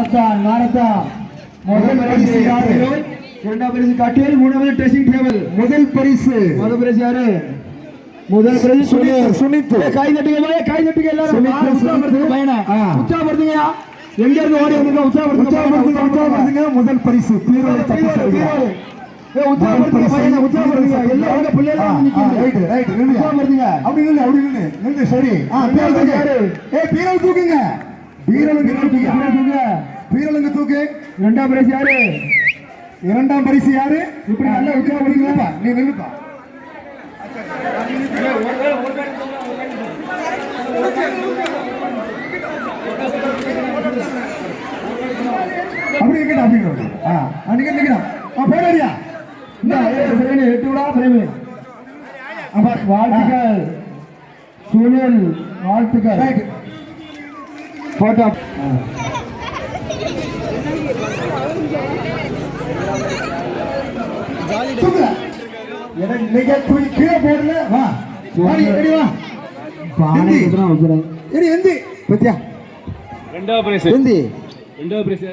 Marathon marathon. முதல் பரிசு இரண்டாம் பரிசு கட்டியல் மூணாவது ட்ரெஸ்ஸிங் டேபிள் முதல் பரிசு. முதல் பரிசு யாரு? முதல் பரிசு சுனித், சுனித். கை தட்டுங்க போய், கை தட்டுங்க எல்லாரும். உற்சாகப்படுத்துங்க. பையனை. எங்க இருந்து ஓடி வந்தீங்க உற்சாகப்படுத்துங்க உற்சாகப்படுத்துங்க. முதல் பரிசு? ஏய், உற்சாகப்படுத்துங்க பையனை. உற்சாகப்படுத்துங்க. வந்து நிக்குது. ரைட் ரைட் உற்சாகப்படுத்துங்க. அப்படி நில்லு அப்படி நில்லு. நில்லு சரி. ஆ தூக்குங்க. பீரலுங்க தூக்கு. இரண்டாம் பரிசு யாரு? இரண்டாம் பரிசு யாரு? இப்படி நல்லா நீ உற்சாகப்படுத்துங்க. நில்லுப்பா நீ நில்லுப்பா. அப்படி இருக்கட்டும் அப்படி இருக்கட்டும் ஆ அன்னைக்கு நிக்கணும் ஆ போடாடியா எட்டு விடா, பிரேமி. வாழ்த்துக்கள். சுனில் வாழ்த்துக்கள். போட்டோ இன்னைக்கு தூக்கி கீழே போடல வா. வா நீ ரெடி வா. பானை. குத்துறான் வைக்கிறேன் எடி எந்தி. பத்தியா? ரெண்டாவது பிரைஸ் எந்தி. ரெண்டாவது பிரைஸ்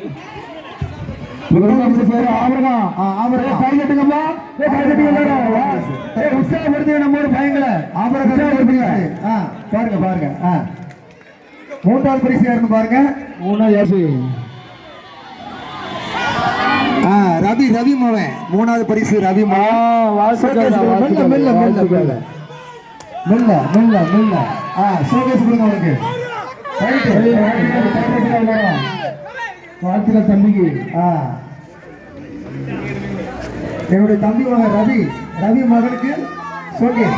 பாருங்க பாருங்க. ஆ. மூன்றாவது பரிசு யாருன்னு பாருங்க. மூணாவது ரவி ரவி மவன் மூணாவது பரிசு ரவி மவன் மெல்ல மெல்ல மெல்ல. மெல்ல. மெல்ல மெல்ல ஆ சோகேஷ் கொடுங்க அவனுக்கு. வாழ்த்துக்கள் தம்பிக்கு. ஆ. என்னுடைய தம்பி மகன் ரவி. ரவி மகனுக்கு சோகேஷ்